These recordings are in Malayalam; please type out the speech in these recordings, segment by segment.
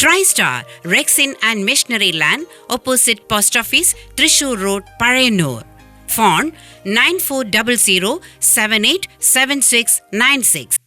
TriStar, Rexin and Missionary Land, opposite Post Office, Trishur Road, Parayanur. Phone 9400 787696.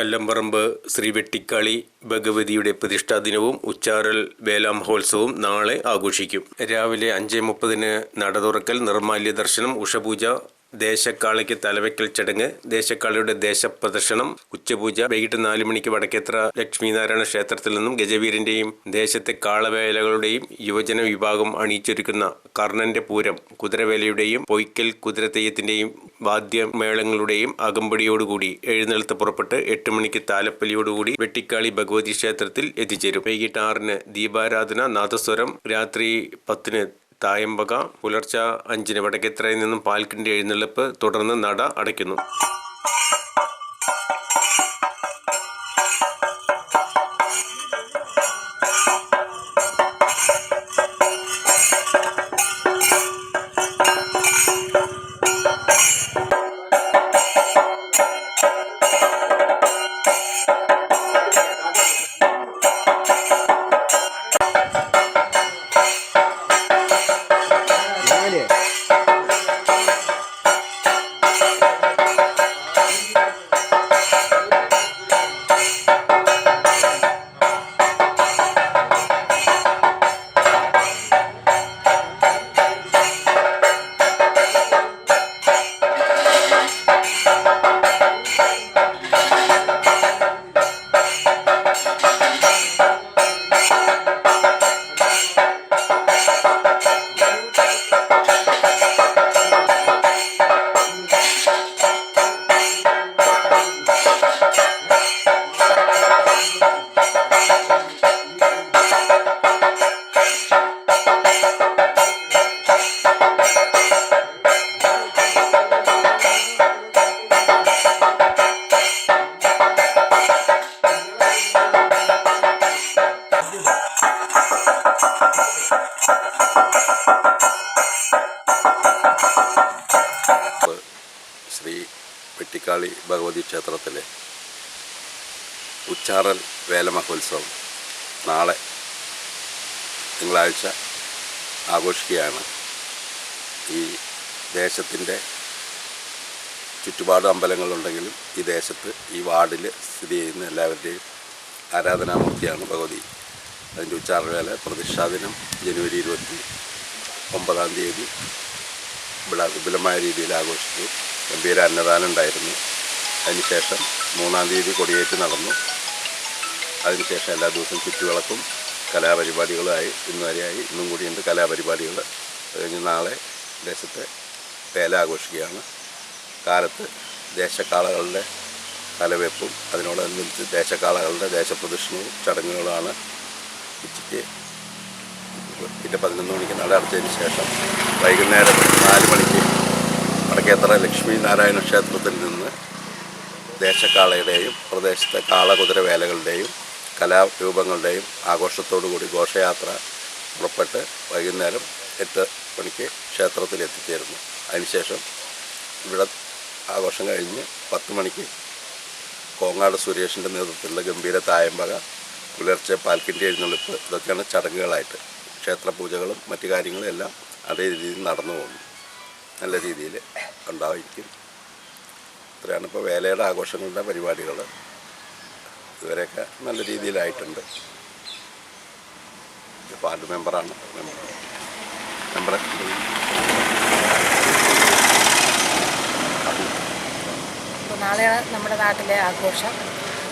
കല്ലമ്പറമ്പ് Shri വെട്ടിക്കാളി ഭഗവതിയുടെ പ്രതിഷ്ഠാ ദിനവും ഉച്ചാറൽ വേല മഹോത്സവവും നാളെ ആഘോഷിക്കും. രാവിലെ അഞ്ച് മുപ്പതിന് നട തുറക്കൽ നിർമാല്യ ദർശനം ഉഷപൂജ ദേശക്കാളയ്ക്ക് തലവെക്കൽ ചടങ്ങ് ദേശക്കാളിയുടെ ദേശപ്രദർശനം ഉച്ചപൂജ വൈകിട്ട് നാല് മണിക്ക് വടക്കേത്ര ലക്ഷ്മീനാരായണ ക്ഷേത്രത്തിൽ നിന്നും ഗജവീരന്റെയും ദേശത്തെ കാളവേലകളുടെയും യുവജന വിഭാഗം അണിയിച്ചൊരുക്കുന്ന കർണന്റെ പൂരം കുതിരവേലയുടെയും പൊയ്ക്കൽ കുതിരതെയ്യത്തിന്റെയും വാദ്യമേളങ്ങളുടെയും അകമ്പടിയോടുകൂടി എഴുന്നള്ളത്ത് പുറപ്പെട്ട് എട്ട് മണിക്ക് താലപ്പലിയോടുകൂടി വെട്ടിക്കാളി ഭഗവതി ക്ഷേത്രത്തിൽ എത്തിച്ചേരും. വൈകിട്ട് ആറിന് ദീപാരാധന നാദസ്വരം രാത്രി പത്തിന് തായമ്പക പുലർച്ചെ അഞ്ചിന് വടക്കേത്തറയിൽ നിന്നും പാൽക്കിന്റെ എഴുന്നള്ളിപ്പ് തുടർന്ന് നട അടയ്ക്കുന്നു. വെട്ടിക്കാളി ഭഗവതി ക്ഷേത്രത്തിലെ ഉച്ചാറൽ വേലമഹോത്സവം നാളെ തിങ്കളാഴ്ച ആഘോഷിക്കുകയാണ്. ഈ ദേശത്തിന്റെ ചുറ്റുപാട് അമ്പലങ്ങളുണ്ടെങ്കിലും ഈ ദേശത്ത് ഈ വാർഡിൽ സ്ഥിതി ചെയ്യുന്ന എല്ലാവരുടെയും ആരാധനാമൂർത്തിയാണ് ഭഗവതി. അതിന്റെ ഉച്ചാറവേല പ്രതിഷ്ഠാദിനം ജനുവരി ഇരുപത്തി ഒമ്പതാം തീയതി വിപുലമായ രീതിയിൽ ആഘോഷിച്ചു. ഗംഭീര അന്നദാനം ഉണ്ടായിരുന്നു. അതിനുശേഷം മൂന്നാം തീയതി കൊടിയേറ്റ് നടന്നു. അതിനുശേഷം എല്ലാ ദിവസവും ചുറ്റുവിളക്കും കലാപരിപാടികളുമായി ഇന്ന് വരെയായി. ഇന്നും കൂടിയുണ്ട് കലാപരിപാടികൾ കഴിഞ്ഞ് നാളെ ദേശത്തെ വേല ആഘോഷിക്കുകയാണ്. കാലത്ത് ദേശക്കാളകളുടെ തലവെപ്പും അതിനോടനുബന്ധിച്ച് ദേശക്കാളകളുടെ ദേശപ്രദക്ഷിണവും ചടങ്ങുകളാണ് ഉച്ചയ്ക്ക് പിന്നെ പതിനൊന്ന് മണിക്ക് നട അടച്ചതിന് ശേഷം വൈകുന്നേരം നാല് മണിക്ക് വടക്കേത്തറ ലക്ഷ്മി നാരായണ ക്ഷേത്രത്തിൽ നിന്ന് ദേശക്കാളയുടെയും പ്രദേശത്തെ കാളകുതിര വേലകളുടെയും കലാരൂപങ്ങളുടെയും ആഘോഷത്തോടുകൂടി ഘോഷയാത്ര പുറപ്പെട്ട് വൈകുന്നേരം എട്ട് മണിക്ക് ക്ഷേത്രത്തിൽ എത്തിച്ചേരുന്നു. അതിനുശേഷം ഇവിടെ ആഘോഷം കഴിഞ്ഞ് പത്ത് മണിക്ക് കോങ്ങാട് സുരേഷിന്റെ നേതൃത്വത്തിലുള്ള ഗംഭീര തായമ്പക പുലർച്ചെ പാൽക്കിന്റെ എഴുന്നള്ളിപ്പ് ഇതൊക്കെയാണ് ചടങ്ങുകളായിട്ട്. ക്ഷേത്രപൂജകളും മറ്റു കാര്യങ്ങളും എല്ലാം അതേ രീതിയിൽ നടന്നു പോകുന്നു. നല്ല രീതിയിൽ ഉണ്ടായിരിക്കും. ഇത്രയാണ് ഇപ്പോൾ വേലയുടെ ആഘോഷങ്ങളുടെ പരിപാടികൾ. ഇതുവരെയൊക്കെ നല്ല രീതിയിലായിട്ടുണ്ട്. വാർഡ് മെമ്പറാണ്. മെമ്പർ മെമ്പറെ നാളെയാണ് നമ്മുടെ നാട്ടിലെ ആഘോഷം.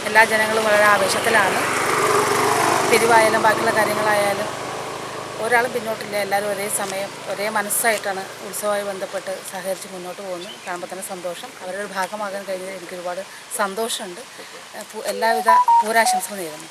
എല്ലാ ജനങ്ങളും വളരെ ആവേശത്തിലാണ്. തിരുവായാലും ബാക്കിയുള്ള കാര്യങ്ങളായാലും ഒരാളും പിന്നോട്ടില്ല. എല്ലാവരും ഒരേ സമയം ഒരേ മനസ്സായിട്ടാണ് ഉത്സവമായി ബന്ധപ്പെട്ട് സഹകരിച്ച് മുന്നോട്ട് പോകുന്നത്. കാണുമ്പോൾ തന്നെ സന്തോഷം. അവരുടെ ഭാഗമാകാൻ കഴിഞ്ഞതിൽ എനിക്ക് ഒരുപാട് സന്തോഷമുണ്ട് എല്ലാവിധ പൂരാശംസകൾ നേരുന്നു.